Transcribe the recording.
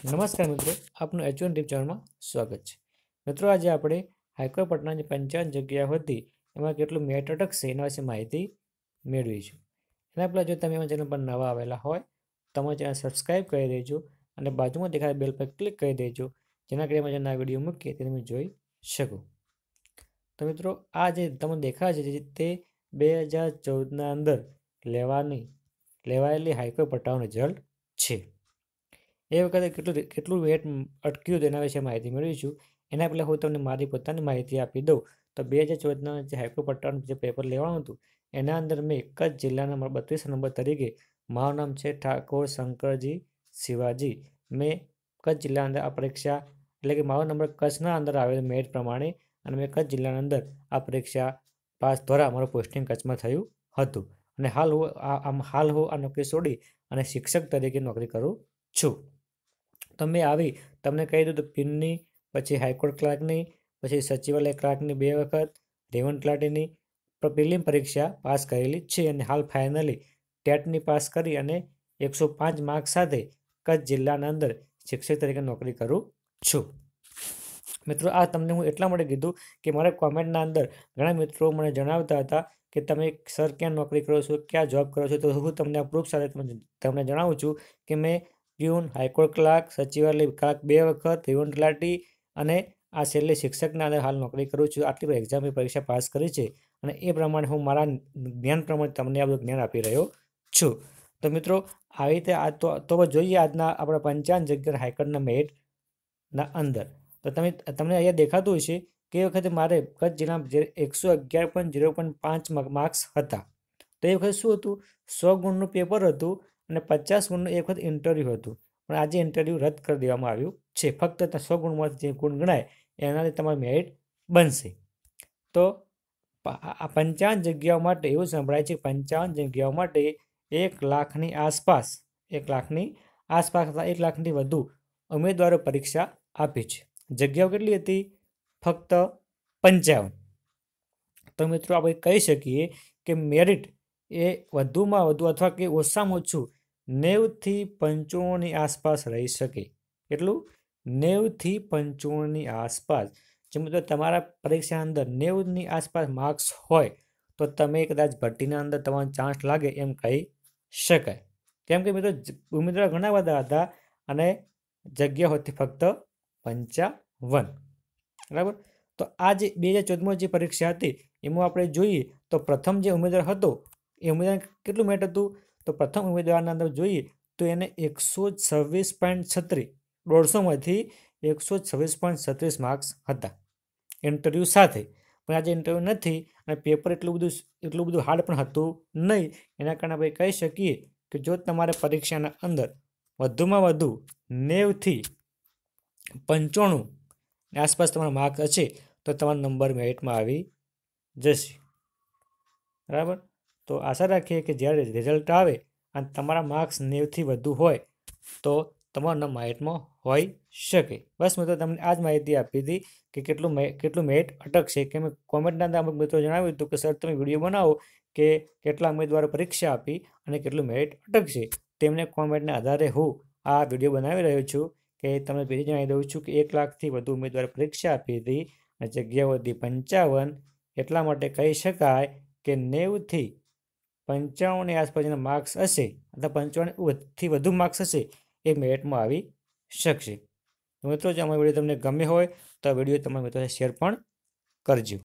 નમસ્કાર મિત્રો, આપનું એચ વન ચેનલમાં સ્વાગત છે. મિત્રો, આજે આપણે હાઈકોર્ટ પટનાની પંચાવન જગ્યા હતી એમાં કેટલું મેટ અટકશે એના વિશે માહિતી મેળવીશું. એના પહેલાં જો તમે અમારા ચેનલ પર નવા આવેલા હોય, તો અમારા ચેનલ સબસ્ક્રાઈબ કરી દેજો અને બાજુમાં દેખાય બેલ પર ક્લિક કરી દેજો, જેના કરીને અમે જેના વીડિયો મૂકીએ તે તમે જોઈ શકો. તો મિત્રો, આ જે તમને દેખાય છે તે બે હજાર ચૌદના અંદર લેવાની, લેવાયેલી હાઈકોર્ટ પટ્ટાનું રિઝલ્ટ છે. એ વખતે કેટલું કેટલું વેટ અટક્યું તેના વિશે માહિતી મેળવીશું એના પહેલાં હું તમને મારી પોતાની માહિતી આપી દઉં. તો બે હજાર ચૌદના જે હાઈકોર્ટ પટ્ટાનું જે પેપર લેવાનું હતું, એના અંદર મેં એક જ જિલ્લાના નંબર બત્રીસ નંબર તરીકે, મારું નામ છે ઠાકોર શંકરજી શિવાજી. મેં કચ્છ જિલ્લા અંદર આ પરીક્ષા, એટલે કે મારો નંબર કચ્છના અંદર આવેલો મેરિટ પ્રમાણે, અને મેં કચ્છ જિલ્લાના અંદર આ પરીક્ષા પાસ દ્વારા મારું પોસ્ટિંગ કચ્છમાં થયું હતું. અને હાલ હું આ હાલ હું આ નોકરી છોડી અને શિક્ષક તરીકે નોકરી કરું છું. તો મેં આવી, તમને કહી દીધું પિનની, પછી હાઈકોર્ટ ક્લાર્કની, પછી સચિવાલય ક્લાર્કની બે વખત રેવન ક્લાર્કની પ્રિલિમ પરીક્ષા પાસ કરેલી છે અને હાલ ફાઇનલી ટેટની પાસ કરી અને એકસો પાંચ માર્ક સાથે કચ્છ જિલ્લાના અંદર શિક્ષક તરીકે નોકરી કરું છું. મિત્રો, આ તમને હું એટલા માટે કીધું કે મારા કોમેન્ટના અંદર ઘણા મિત્રો મને જણાવતા હતા કે તમે સર ક્યાં નોકરી કરો છો, ક્યાં જોબ કરો છો, તો હું તમને આ પ્રૂફ સાથે તમને જણાવું છું કે મેં પ્યુન હાઈકોર્ટ ક્લાર્ક, સચિવાલય ક્લાર્ક બે વખત રિવન તલાટી અને આ છેલ્લે શિક્ષકના અંદર હાલ નોકરી કરું છું. આટલી એક્ઝામની પરીક્ષા પાસ કરી છે અને એ પ્રમાણે હું મારા જ્ઞાન પ્રમાણે તમને આ બધું જ્ઞાન આપી રહ્યો છું. તો મિત્રો, આવી રીતે આ તો તો જોઈએ આજના આપણા પંચાવન જગ્યા હાઈકોર્ટના મેટના અંદર. તો તમે, તમને અહીંયા દેખાતું હશે કે વખતે મારે કચ્છ જિલ્લામાં એકસો અગિયાર પોઈન્ટ ઝીરો પોઈન્ટ પાંચ માર્ક્સ હતા. તો એ વખતે શું હતું? સો ગુણનું પેપર હતું અને પચાસ ગુણનું એક વખત ઇન્ટરવ્યૂ હતું. પણ આજે ઇન્ટરવ્યૂ રદ કરી દેવામાં આવ્યું છે. ફક્ત સો ગુણમાંથી જે ગુણ ગણાય એનાથી તમારી મેરિટ બનશે. તો આ પંચાવન જગ્યાઓ માટે એવું સંભળાય છે પંચાવન જગ્યાઓ માટે એક લાખની આસપાસ, એક લાખની આસપાસ એક લાખથી વધુ ઉમેદવારો પરીક્ષા આપી છે. જગ્યાઓ કેટલી હતી? ફક્ત પંચાવન. તો મિત્રો આપણે કહી શકીએ કે મેરિટ એ વધુમાં વધુ અથવા કે ઓછામાં ઓછું નેવથી પંચાણુંની આસપાસ રહી શકે. એટલું? નેવથી પંચાણુંની આસપાસ. જે મિત્રો તમારા પરીક્ષા અંદર નેવની આસપાસ માર્ક્સ હોય, તો તમે કદાચ ભરતીના અંદર તમારો ચાન્સ લાગે એમ કહી શકાય. કેમ કે મિત્રો ઉમેદવાર ઘણા બધા હતા અને જગ્યા હોતી ફક્ત પંચાવન. બરાબર? તો આ જે બે હજાર ચૌદમાં જે પરીક્ષા હતી, એમાં આપણે જોઈએ તો પ્રથમ જે ઉમેદવાર હતો, એ ઉમેદવાર કેટલું મેટ હતું? તો પ્રથમ ઉમેદવારના અંદર જોઈએ તો એને એકસો છવ્વીસ પોઈન્ટ છત્રીસ, દોઢસોમાંથી એકસો છવ્વીસ પોઈન્ટ છત્રીસ માર્ક્સ હતા. ઇન્ટરવ્યૂ સાથે. પણ આજે ઇન્ટરવ્યૂ નથી અને પેપર એટલું બધું એટલું બધું હાર્ડ પણ હતું નહીં. એના કારણે આપણે કહી શકીએ કે જો તમારે પરીક્ષાના અંદર વધુમાં વધુ નેવથી પંચાણું આસપાસ તમારા માર્ક્સ હશે તો તમારો નંબર મેરિટમાં આવી જશે. બરાબર? તો આશા રાખીએ કે જ્યારે રિઝલ્ટ આવે અને તમારા માર્ક્સ નેવથી વધુ હોય, તો તમારા નામ મેરિટમાં હોઈ શકે. બસ મેં તો તમને આ જ માહિતી આપી હતી કે કેટલું કેટલું મેરિટ અટકશે. કે મેં કોમેન્ટના અંદર અમુક મિત્રો જણાવ્યું હતું કે, સર, તમે વીડિયો બનાવો કે કેટલા ઉમેદવારો પરીક્ષા આપી અને કેટલું મેરિટ અટકશે. તેમને કોમેન્ટના આધારે હું આ વીડિયો બનાવી રહ્યો છું કે તમને પહેલી જણાવી દઉં છું કે એક લાખથી વધુ ઉમેદવારે પરીક્ષા આપી હતી અને જગ્યાઓ હતી પંચાવન. એટલા માટે કહી શકાય કે નેવથી પંચાવનની આસપાસના માર્ક્સ હશે અથવા પંચાવનથી વધુ માર્ક્સ હશે એ મેરિટમાં આવી શકશે. મિત્રો, જો અમારો વીડિયો તમને ગમે હોય તો વીડિયો તમારા મિત્રો શેર પણ કરજો.